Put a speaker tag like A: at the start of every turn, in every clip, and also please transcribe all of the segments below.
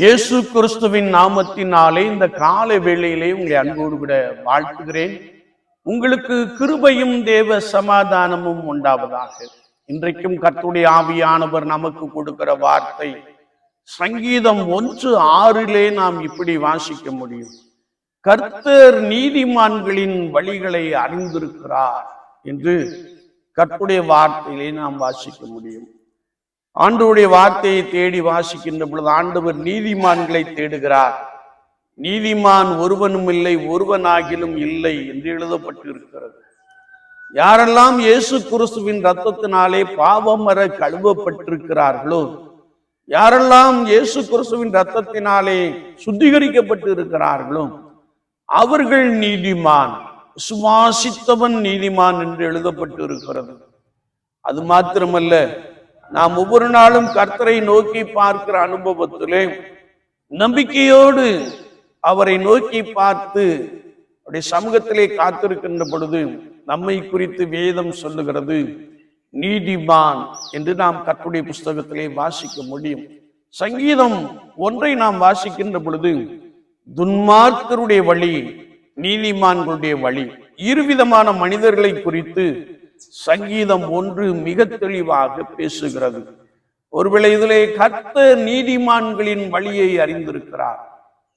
A: இயேசு கிறிஸ்துவின் நாமத்தினாலே இந்த கால வேளையிலே உங்களை அன்போடு கூட வாழ்த்துகிறேன். உங்களுக்கு கிருபையும் தேவ சமாதானமும் உண்டாவதாக. இன்றைக்கும் கத்துடைய ஆவியானவர் நமக்கு கொடுக்கிற வார்த்தை சங்கீதம் ஒன்று ஆறிலே நாம் இப்படி வாசிக்க முடியும். கர்த்தர் நீதிமான்களின் வழிகளை அறிந்திருக்கிறார் என்று கற்புடைய வார்த்தையிலே நாம் வாசிக்க முடியும். ஆண்டவருடைய வார்த்தையை தேடி வாசிக்கின்ற பொழுது ஆண்டவர் நீதிமான்களை தேடுகிறார். நீதிமான் ஒருவனும் இல்லை ஒருவனாகிலும் இல்லை என்று எழுதப்பட்டு இருக்கிறது யாரெல்லாம் இயேசு கிறிஸ்துவின் ரத்தத்தினாலே பாவமர கழுவப்பட்டிருக்கிறார்களோ யாரெல்லாம் இயேசு கிறிஸ்துவின் ரத்தத்தினாலே சுத்திகரிக்கப்பட்டு இருக்கிறார்களோ அவர்கள் நீதிமான் சுவாசித்தவன் நீதிமான் என்று எழுதப்பட்டு இருக்கிறது அது மாத்திரமல்ல நாம் ஒவ்வொரு நாளும் கர்த்தரை நோக்கி பார்க்கிற அனுபவத்திலே நம்பிக்கையோடு அவரை நோக்கி பார்த்து அப்படி சமூகத்திலே காத்திருக்கின்ற பொழுது நம்மை குறித்து வேதம் சொல்லுகிறது நீதிமான் என்று நாம் கற்றுடைய புஸ்தகத்திலே வாசிக்க முடியும். சங்கீதம் ஒன்றை நாம் வாசிக்கின்ற பொழுது துன்மார்க்கருடைய வழி நீதிமான்களுடைய வழி இருவிதமான மனிதர்களை குறித்து சங்கீதம் ஒன்று மிக தெளிவாக பேசுகிறது. ஒருவேளை இதிலே கர்த்த நீதிமான்களின் வழியை அறிந்திருக்கிறார்.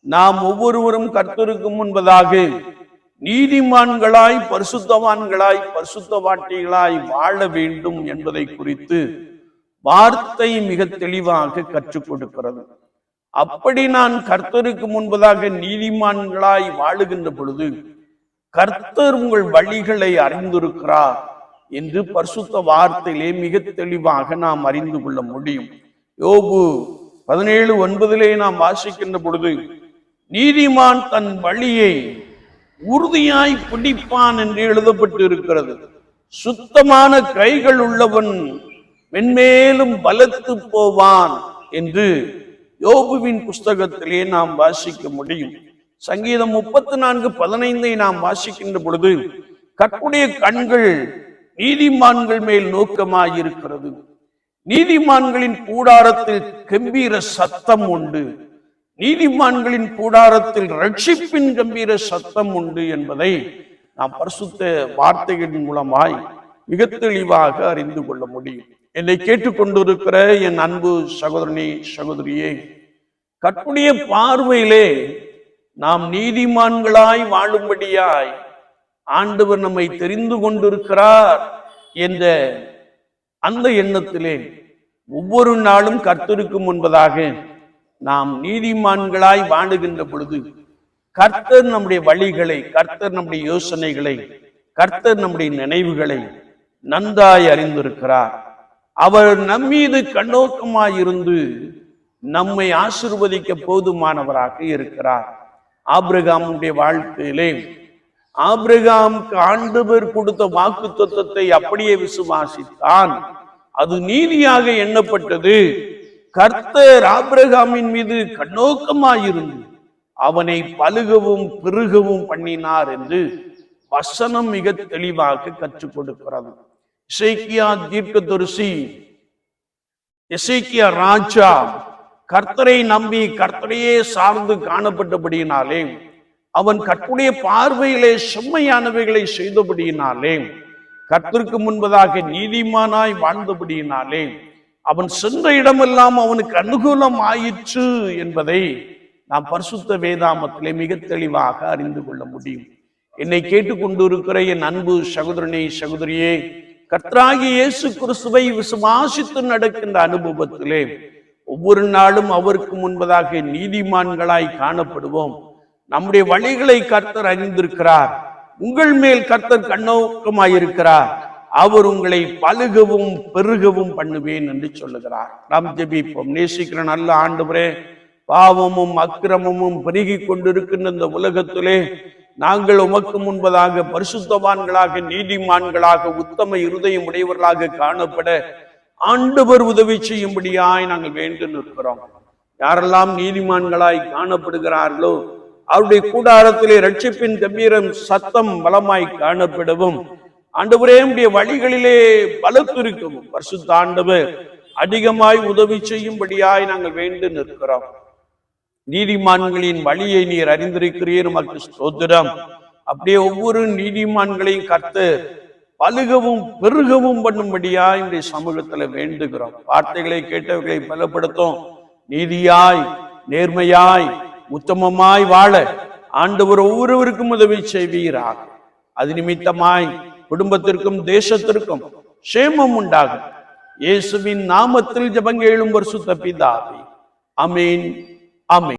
A: நாம் ஒவ்வொருவரும் கர்த்தருக்கு முன்பதாக நீதிமான்களாய் பரிசுத்தவான்களாய் பரிசுத்தவாட்டிகளாய் வாழ வேண்டும் என்பதை குறித்து வார்த்தை மிக தெளிவாக கற்றுக் கொடுக்கிறது. அப்படி நான் கர்த்தருக்கு முன்பதாக நீதிமான்களாய் வாழுகின்ற பொழுது கர்த்தர் உங்கள் வழிகளை அறிந்திருக்கிறார். என்று பரிசுத்த வார்த்தையிலே மிக தெளிவாக நாம் அறிந்து கொள்ள முடியும். யோபு பதினேழு ஒன்பதிலே நாம் வாசிக்கின்ற பொழுது நீதிமான் தன் வழியை உறுதியாய் பிடிப்பான் என்று எழுதப்பட்டு இருக்கிறது சுத்தமான கைகள் உள்ளவன் மென்மேலும் பலத்து போவான் என்று யோபுவின் புஸ்தகத்திலே நாம் வாசிக்க முடியும். சங்கீதம் முப்பத்தி நான்கு பதினைந்தை நாம் வாசிக்கின்ற பொழுது கற்புடைய கண்கள் நீதிமான்கள் மேல் நோக்கமாயிருக்கிறது. நீதிமான்களின் கூடாரத்தில் கம்பீர சத்தம் உண்டு. நீதிமான்களின் கூடாரத்தில் ரட்சிப்பின் கம்பீர சத்தம் உண்டு என்பதை நாம் பரிசுத்த வார்த்தைகளின் மூலமாய் மிக தெளிவாக அறிந்து கொள்ள முடியும். என்னை கேட்டுக்கொண்டிருக்கிற என் அன்பு சகோதரனி சகோதரியே கற்புடைய பார்வையிலே நாம் நீதிமான்களாய் வாழும்படியாய் ஆண்டவர் நம்மை தெரிந்து கொண்டிருக்கிறார் என்ற அந்த எண்ணத்திலே ஒவ்வொரு நாளும் கர்த்தருக்கு முன்பதாக நாம் நீதிமான்களாய் வாழுகின்ற பொழுது கர்த்தர் நம்முடைய வழிகளை கர்த்தர் நம்முடைய யோசனைகளை கர்த்தர் நம்முடைய நினைவுகளை நன்றாய் அறிந்திருக்கிறார். அவர் நம்மீது கண்ணோக்கமாய் இருந்து நம்மை ஆசிர்வதிக்க போதுமானவராக இருக்கிறார். ஆபிரகாமுடைய வாழ்க்கையிலே ஆபிரகாமுக்கு ஆண்டவர் கொடுத்த வாக்கு தத்துவத்தை அப்படியே விசுவாசித்தான். அது நீதியாக எண்ணப்பட்டது. கர்த்தர் ஆபிரகாமின் மீது கண்ணோக்கமாயிருந்து அவனை பழுகவும் பெருகவும் பண்ணினார் என்று வசனம் மிக தெளிவாக கற்றுக் கொடுக்கிறது. இசைக்கியா தீர்க்கதரிசி இசைக்கியா ராஜா கர்த்தரை நம்பி கர்த்தரையே சார்ந்து காணப்பட்டபடியினாலே அவன் கற்புடைய பார்வையிலே செம்மையானவைகளை செய்தபடியினாலே கர்த்தருக்கு முன்பதாக நீதிமானாய் வாழ்ந்தபடியினாலே அவன் சென்ற இடமெல்லாம் அவனுக்கு அனுகூலம் ஆயிற்று என்பதை நாம் பரிசுத்த வேதாமத்திலே மிக தெளிவாக அறிந்து கொள்ள முடியும். என்னை கேட்டுக்கொண்டிருக்கிற என் அன்பு சகோதரனே சகோதரியே கர்த்தராகி இயேசு கிறிஸ்துவை விசுவாசித்து நடக்கின்ற அனுபவத்திலே ஒவ்வொரு நாளும் அவருக்கு முன்பதாக நீதிமான்களாய் காணப்படுவோம். நம்முடைய வழிகளை கர்த்தர் அறிந்திருக்கிறார். உங்கள் மேல் கர்த்தர் கண்ணோக்கமாயிருக்கிறார். அவர் உங்களை பழுகவும் பெருகவும் பண்ணுவேன் என்று சொல்லுகிறார். நாம் ஜெபிப்போம். நேசிக்கிற நல்ல ஆண்டவரே பாவமும் அக்கிரமமும் பெருகி கொண்டிருக்கின்ற இந்த உலகத்திலே நாங்கள் உமக்கு முன்பதாக பரிசுத்தவான்களாக நீதிமான்களாக உத்தம இருதயம் உடையவர்களாக காணப்பட ஆண்டவர் உதவி செய்யும்படியாய் நாங்கள் வேண்டு நிற்கிறோம். யாரெல்லாம் நீதிமான்களாய் காணப்படுகிறார்களோ அவருடைய கூடாரத்திலே ரட்சிப்பின் கம்பீரம் சத்தம் பலமாய் காணப்படவும் ஆண்டவரே உடைய வழிகளிலே பலத்திருக்கவும். பரிசுத்த ஆண்டவர் அதிகமாய் உதவி செய்யும்படியாய் நாங்கள் வேண்டு நிற்கிறோம். நீதிமான்களின் வழியை நீர் அறிந்திருக்கிறீர் உமக்கு ஸ்தோத்திரம். அப்படியே ஒவ்வொரு நீதிமான்களையும் கத்து பழுகவும் பெருகவும் பண்ணும்படியா இன்றைய சமூகத்துல வேண்டுகிறோம். வார்த்தைகளை கேட்டவர்களை பலப்படுத்தும். நீதியாய் நேர்மையாய் உத்தமமாய் வாழ ஆண்டவர் ஒவ்வொருவருக்கும் உதவி செய்வீராக. அது நிமித்தமாய் குடும்பத்திற்கும் தேசத்திற்கும் சேமம் உண்டாகும். இயேசுவின் நாமத்தில் ஜபங்க எழும் சுத்த பிதாவே. அமீன் அமீன்